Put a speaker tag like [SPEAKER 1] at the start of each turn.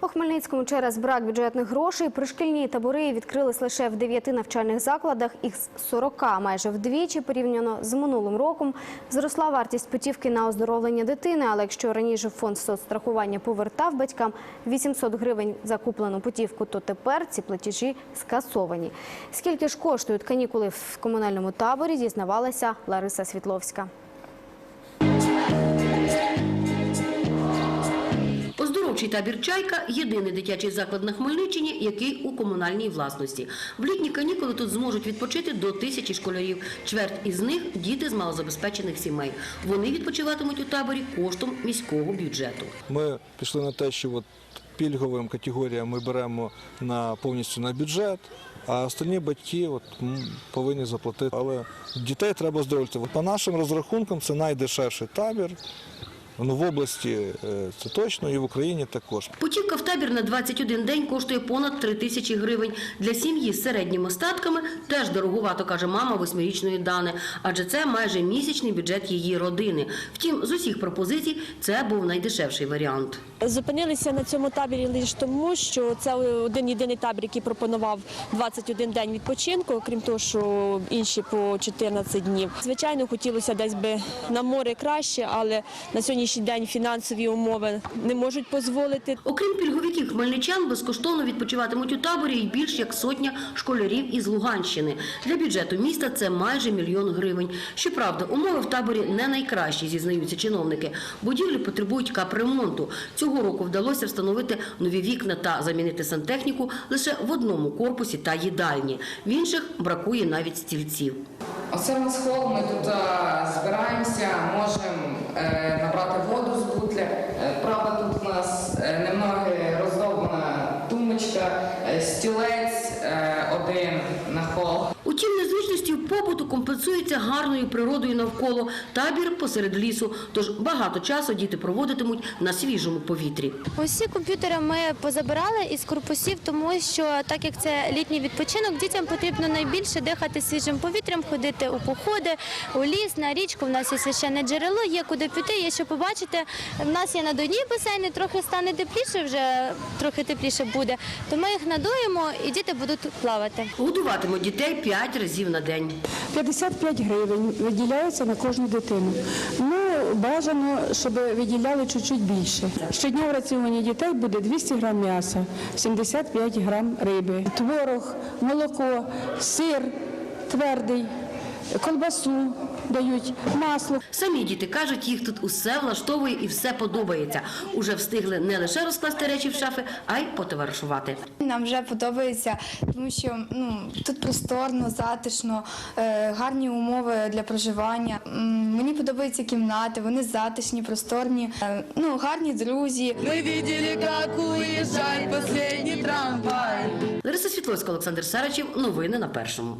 [SPEAKER 1] У Хмельницькому через брак бюджетних грошей пришкільні табори відкрились лише в дев'яти навчальних закладах. Із 40 майже вдвічі порівняно з минулим роком зросла вартість путівки на оздоровлення дитини. Але якщо раніше фонд соцстрахування повертав батькам 800 гривень за куплену путівку, то тепер ці платежі скасовані. Скільки ж коштують канікули в комунальному таборі, дізнавалася Лариса Світловська.
[SPEAKER 2] Оздоровчий табір «Чайка» – єдиний дитячий заклад на Хмельниччині, який у комунальній власності. В літні канікули тут зможуть відпочити до тисячі школярів. Чверть із них – діти з малозабезпечених сімей. Вони відпочиватимуть у таборі коштом міського бюджету.
[SPEAKER 3] Ми пішли на те, що от пільговим категоріям ми беремо на повністю на бюджет, а остальні батьки от, повинні заплатити. Але дітей треба оздоровити. По нашим розрахункам це найдешевший табір. Ну, в області е, це точно і в Україні також.
[SPEAKER 2] Путівка в табір на 21 день коштує понад 3 тисячі гривень. Для сім'ї з середніми статками теж дороговато, каже мама восьмирічної Дани, адже це майже місячний бюджет її родини. Втім, з усіх пропозицій це був найдешевший варіант.
[SPEAKER 4] Зупинилися на цьому таборі лише тому, що це один єдиний табір, який пропонував 21 день відпочинку, окрім того, що інші по 14 днів. Звичайно, хотілося десь би на море краще, але на сьогоднішній день фінансові умови не можуть дозволити.
[SPEAKER 2] Окрім пільговиків хмельничан, безкоштовно відпочиватимуть у таборі і більш як сотня школярів із Луганщини. Для бюджету міста це майже мільйон гривень. Щоправда, умови в таборі не найкращі, зізнаються чиновники. Будівлі потребують капремонту. Цього року вдалося встановити нові вікна та замінити сантехніку лише в одному корпусі та їдальні. В інших бракує навіть стільців.
[SPEAKER 5] Оце ми з холу, ми тут збираємося, можемо немного роздовбана тумочка, е,
[SPEAKER 2] побуту компенсуються гарною природою навколо. Табір посеред лісу, тож багато часу діти проводитимуть на свіжому повітрі.
[SPEAKER 6] Усі комп'ютери ми позабирали із корпусів, тому що так як це літній відпочинок, дітям потрібно найбільше дихати свіжим повітрям, ходити у походи, у ліс, на річку. У нас є священне джерело, є куди піти, є що побачити. В нас є надувні басейни, трохи стане тепліше, вже трохи тепліше буде. То ми їх надуємо і діти будуть плавати.
[SPEAKER 2] Годуватимуть дітей 5 разів на день.
[SPEAKER 7] 55 гривень виділяється на кожну дитину. Ну, бажано, щоб виділяли чуть-чуть більше. Щодня в раціоні дітей буде 200 грам м'яса, 75 грам риби, творог, молоко, сир твердий, колбасу дають, масло.
[SPEAKER 2] Самі діти кажуть, їх тут усе влаштовує і все подобається. Уже встигли не лише розкласти речі в шафи, а й потоваришувати.
[SPEAKER 8] Нам вже подобається, тому що ну тут просторно, затишно, е, гарні умови для проживання. Мені подобаються кімнати, вони затишні, просторні, е, ну гарні друзі.
[SPEAKER 9] Мы видели, как уезжает последний трамвай.
[SPEAKER 2] Лариса Світловська, Олександр Сарачів. Новини на першому.